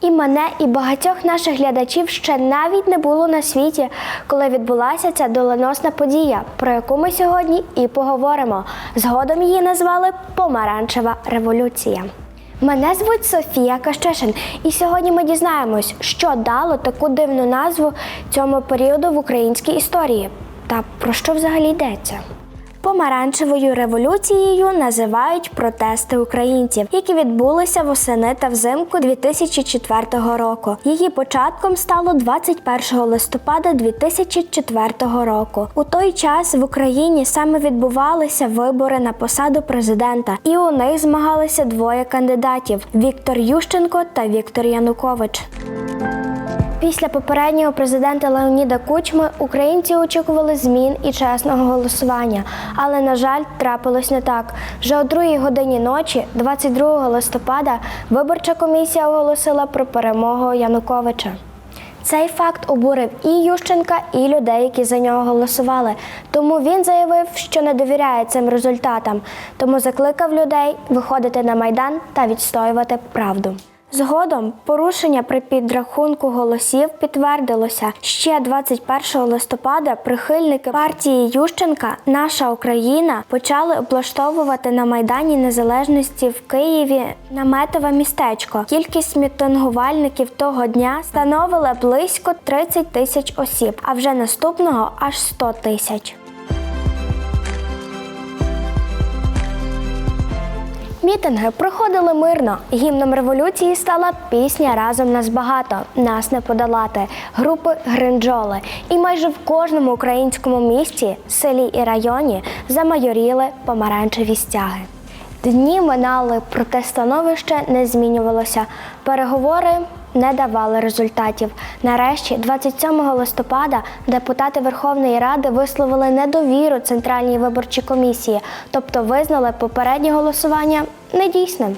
І мене, і багатьох наших глядачів ще навіть не було на світі, коли відбулася ця доленосна подія, про яку ми сьогодні і поговоримо. Згодом її назвали Помаранчева революція. Мене звуть Софія Кащешин, і сьогодні ми дізнаємось, що дало таку дивну назву цьому періоду в українській історії та про що взагалі йдеться. Помаранчевою революцією називають протести українців, які відбулися восени та взимку 2004 року. Її початком стало 21 листопада 2004 року. У той час в Україні саме відбувалися вибори на посаду президента, і у них змагалися двоє кандидатів: Віктор Ющенко та Віктор Янукович. Після попереднього президента Леоніда Кучми українці очікували змін і чесного голосування, але на жаль, трапилось не так. Вже о другій годині ночі, 22 листопада, виборча комісія оголосила про перемогу Януковича. Цей факт обурив і Ющенка, і людей, які за нього голосували. Тому він заявив, що не довіряє цим результатам, тому закликав людей виходити на майдан та відстоювати правду. Згодом порушення при підрахунку голосів підтвердилося. Ще 21 листопада прихильники партії Ющенка Наша Україна почали облаштовувати на Майдані Незалежності в Києві наметове містечко. Кількість мітингувальників того дня становила близько 30 тисяч осіб, а вже наступного аж 100 тисяч. Мітинги проходили мирно. Гімном революції стала пісня Разом нас багато, нас не подолати групи Гринджоли. І майже в кожному українському місті, селі і районі замайоріли помаранчеві стяги. Дні минали, проте становище не змінювалося. Переговори не давали результатів. Нарешті, 27 листопада, депутати Верховної Ради висловили недовіру Центральній виборчій комісії, тобто визнали попереднє голосування недійсним.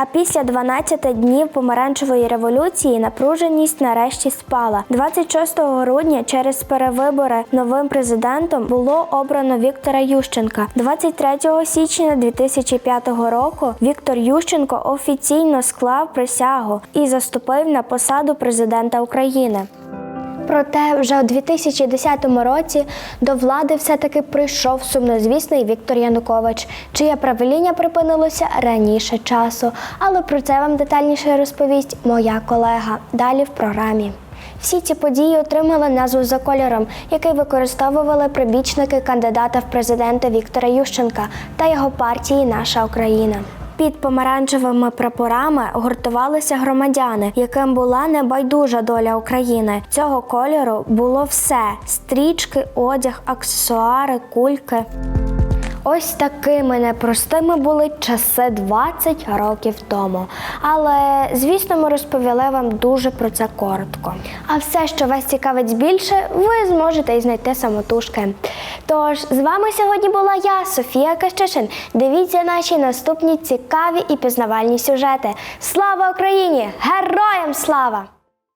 А після 12 днів помаранчевої революції напруженість нарешті спала. 26 грудня через перевибори новим президентом було обрано Віктора Ющенка. 23 січня 2005 року Віктор Ющенко офіційно склав присягу і заступив на посаду президента України. Проте вже у 2010 році до влади все-таки прийшов сумнозвісний Віктор Янукович, чиє правління припинилося раніше часу. Але про це вам детальніше розповість моя колега далі в програмі. Всі ці події отримали назву за кольором, який використовували прибічники кандидата в президенти Віктора Ющенка та його партії Наша Україна. Під помаранчевими прапорами гуртувалися громадяни, яким була небайдужа доля України. Цього кольору було все: стрічки, одяг, аксесуари, кульки. Ось такими непростими були часи 20 років тому. Але, звісно, ми розповіли вам дуже про це коротко. А все, що вас цікавить більше, ви зможете і знайти самотужки. Тож, з вами сьогодні була я, Софія Кащишин. Дивіться наші наступні цікаві і пізнавальні сюжети. Слава Україні! Героям слава!